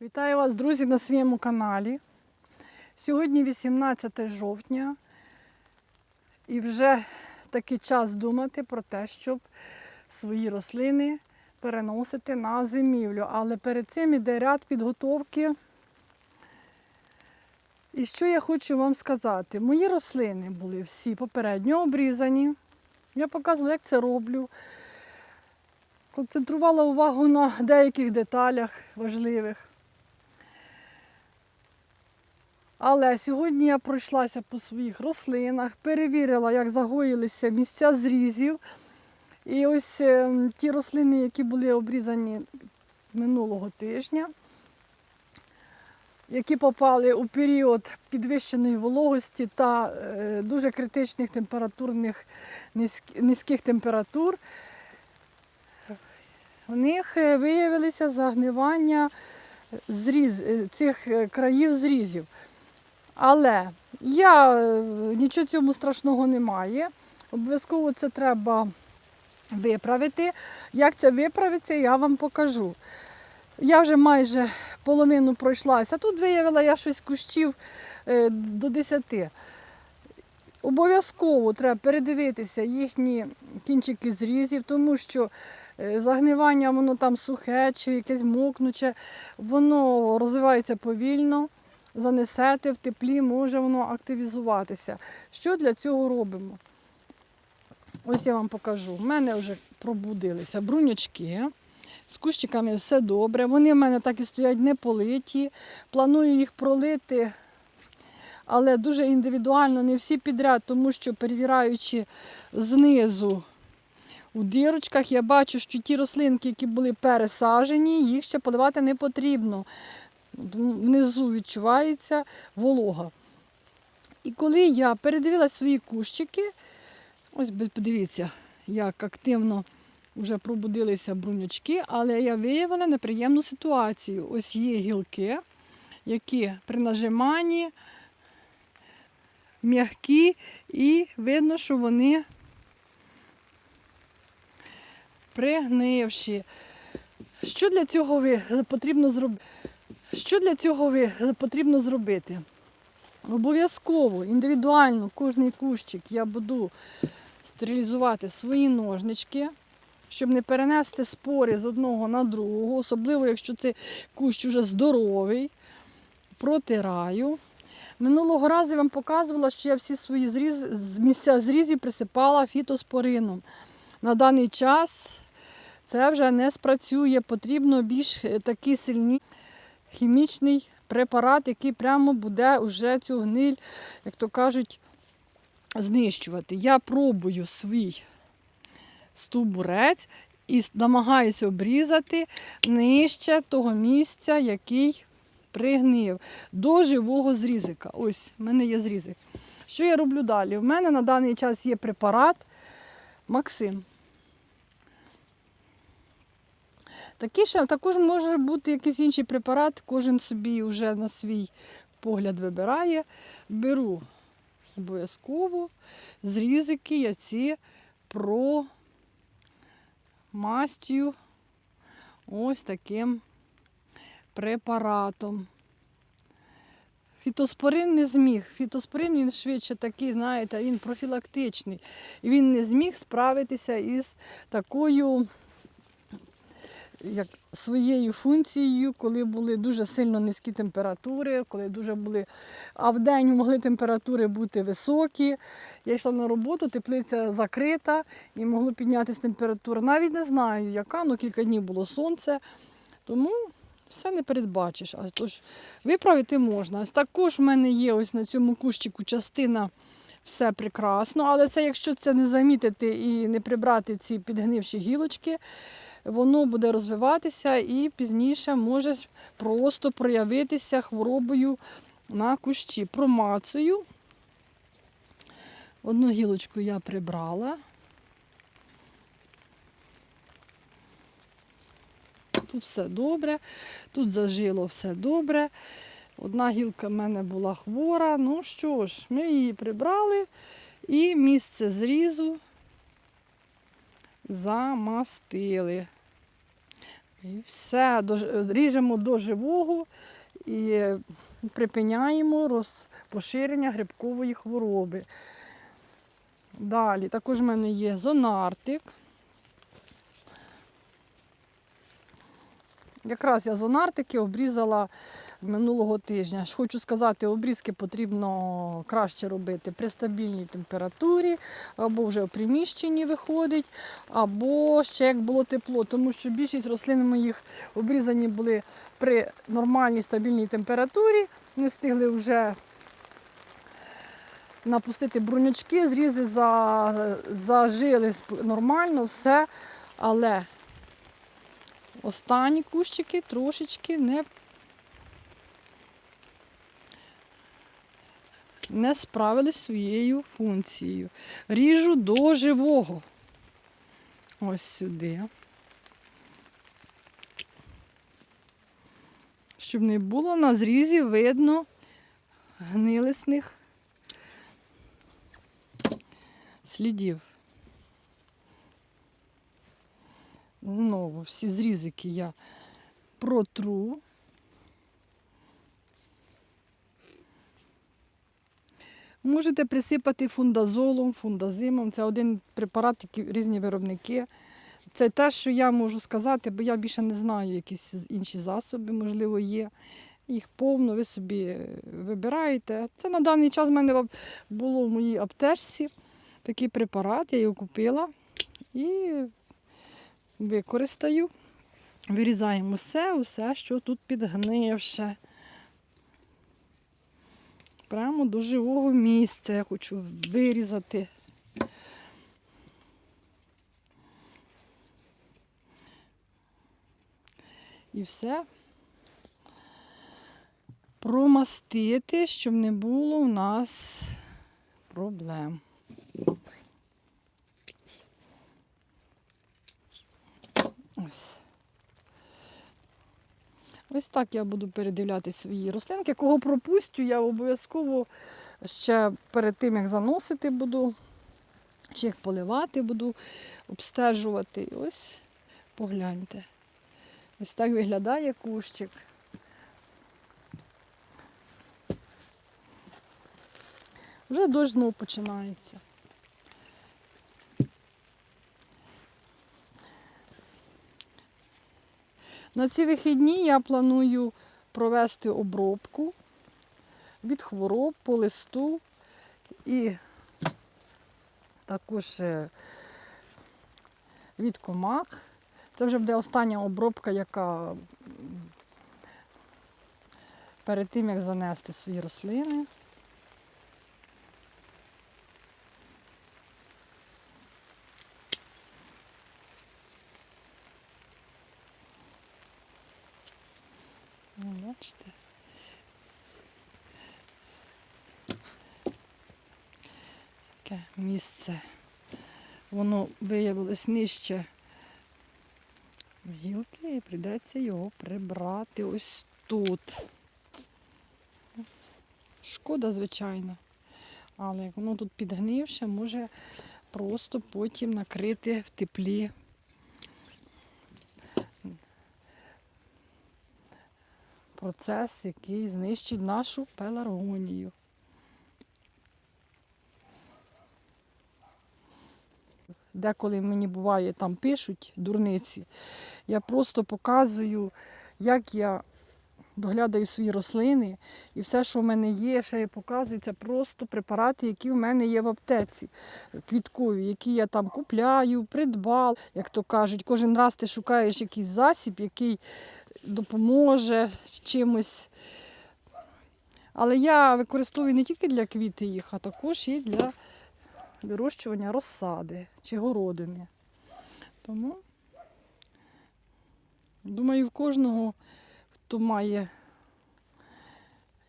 Вітаю вас, друзі, на своєму каналі. Сьогодні 18 жовтня, і вже такий час думати про те, щоб свої рослини переносити на зимівлю. Але перед цим іде ряд підготовки. І що я хочу вам сказати? Мої рослини були всі попередньо обрізані. Я показувала, як це роблю. Концентрувала увагу на деяких деталях важливих. Але сьогодні я пройшлася по своїх рослинах, перевірила, як загоїлися місця зрізів. І ось е, ті рослини, які були обрізані минулого тижня, які попали у період підвищеної вологості та е, дуже критичних температурних низьких температур, в них е, виявилися загнивання зріз, е, цих країв зрізів. Але я е, нічого цьому страшного немає. Обов'язково це треба виправити. Як це виправиться, я вам покажу. Я вже майже половину пройшлася. Тут виявила я щось кущів е, до 10. Обов'язково треба передивитися їхні кінчики зрізів, тому що е, загнивання, воно там сухе чи якесь мокнуче, воно розвивається повільно занесете в теплі, може воно активізуватися. Що для цього робимо? Ось я вам покажу. У мене вже пробудилися брунячки. З кущиками все добре. Вони в мене так і стоять не политі. Планую їх пролити, але дуже індивідуально, не всі підряд, тому що перевіраючи знизу у дірочках, я бачу, що ті рослинки, які були пересажені, їх ще поливати не потрібно. Внизу відчувається волога. І коли я передивилася свої кущики, ось подивіться, як активно вже пробудилися брунячки, але я виявила неприємну ситуацію. Ось є гілки, які при нажиманні м'які, і видно, що вони пригнивші. Що для цього потрібно зробити? Що для цього потрібно зробити? Обов'язково, індивідуально, кожний кущик я буду стерилізувати свої ножнички, щоб не перенести спори з одного на другого, особливо, якщо це кущ уже здоровий. Протираю. Минулого разу я вам показувала, що я всі свої зріз, місця зрізів присипала фітоспорином. На даний час це вже не спрацює, потрібно більш е, такі сильні хімічний препарат, який прямо буде вже цю гниль, як то кажуть, знищувати. Я пробую свій стовбурець і намагаюся обрізати нижче того місця, який пригнив, до живого зрізика. Ось, в мене є зрізик. Що я роблю далі? У мене на даний час є препарат Максим. Такий ще також може бути якийсь інший препарат, кожен собі вже на свій погляд вибирає. Беру обов'язково зрізики, яці про мастю ось таким препаратом. Фітоспорин не зміг. Фітоспорин він швидше такий, знаєте, він профілактичний. І він не зміг справитися із такою як своєю функцією, коли були дуже сильно низькі температури, коли дуже були, а в день могли температури бути високі. Я йшла на роботу, теплиця закрита і могло піднятися температура. Навіть не знаю, яка, але кілька днів було сонце. Тому все не передбачиш. А тож виправити можна. Також в мене є ось на цьому кущику частина. Все прекрасно, але це якщо це не замітити і не прибрати ці підгнивші гілочки, воно буде розвиватися і пізніше може просто проявитися хворобою на кущі. Промацую. Одну гілочку я прибрала. Тут все добре, тут зажило все добре. Одна гілка в мене була хвора. Ну що ж, ми її прибрали і місце зрізу замастили. І все, ріжемо до живого і припиняємо поширення грибкової хвороби. Далі також в мене є зонартик. Якраз я зонартики обрізала минулого тижня. Хочу сказати, обрізки потрібно краще робити при стабільній температурі, або вже в приміщенні виходить, або ще як було тепло, тому що більшість рослин моїх обрізані були при нормальній стабільній температурі, не встигли вже напустити брунячки, зрізи за, зажили нормально, все. Але останні кущики трошечки не, не справились своєю функцією. Ріжу до живого. Ось сюди. Щоб не було на зрізі видно гнилисних слідів. Знову всі зрізики я протру. Можете присипати фундазолом, фундазимом. Це один препарат, який різні виробники. Це те, що я можу сказати, бо я більше не знаю, якісь інші засоби, можливо, є. Їх повно, ви собі е, вибираєте. Це на даний час в мене було в моїй аптечці такий препарат, я його купила і використаю. Вирізаємо все, усе, що тут підгнивше. Прямо до живого місця я хочу вирізати. І все промастити, щоб не було у нас проблем. Ось. Ось так я буду передивляти свої рослинки. Кого пропустю, я обов'язково ще перед тим, як заносити буду, чи як поливати буду, обстежувати. Ось погляньте. Ось так виглядає кущик. Вже дощ знову починається. На ці вихідні я планую провести обробку від хвороб по листу і також е, від комах. Це вже буде остання обробка, яка перед тим, як занести свої рослини. Місце. Воно виявилось нижче гілки і прийдеться його прибрати ось тут. Шкода, звичайно. Але як воно тут підгнивше, може просто потім накрити в теплі процес, який знищить нашу пеларгонію. Деколи мені буває там пишуть дурниці, я просто показую, як я доглядаю свої рослини, і все, що в мене є, ще я показую, це просто препарати, які в мене є в аптеці квіткові, які я там купляю, придбав. Як то кажуть, кожен раз ти шукаєш якийсь засіб, який допоможе чимось. Але я використовую не тільки для квіти їх, а також і для вирощування розсади чи городини. Тому, думаю, в кожного, хто має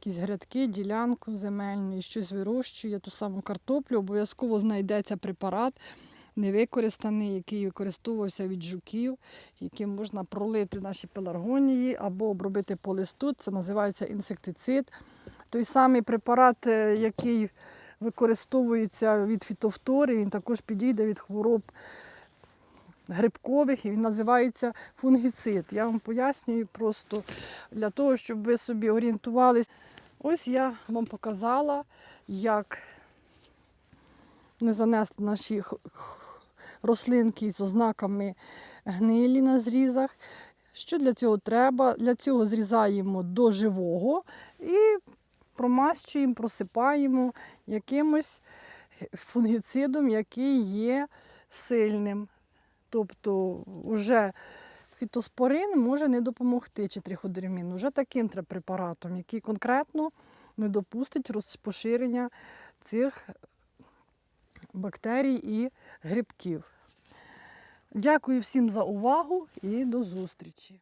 якісь грядки, ділянку земельну і щось вирощує, ту саму картоплю, обов'язково знайдеться препарат невикористаний, який використовувався від жуків, яким можна пролити наші пеларгонії або обробити по листу. Це називається інсектицид. Той самий препарат, е, який використовується від фітофтори, він також підійде від хвороб грибкових, і він називається фунгіцид. Я вам пояснюю просто для того, щоб ви собі орієнтувалися. Ось я вам показала, як не занести наші рослинки з ознаками гнилі на зрізах. Що для цього треба? Для цього зрізаємо до живого і промащуємо, просипаємо якимось фунгіцидом, який є сильним. Тобто вже фітоспорин може не допомогти чи триходермін. Уже таким треба препаратом, який конкретно не допустить розпоширення цих бактерій і грибків. Дякую всім за увагу і до зустрічі!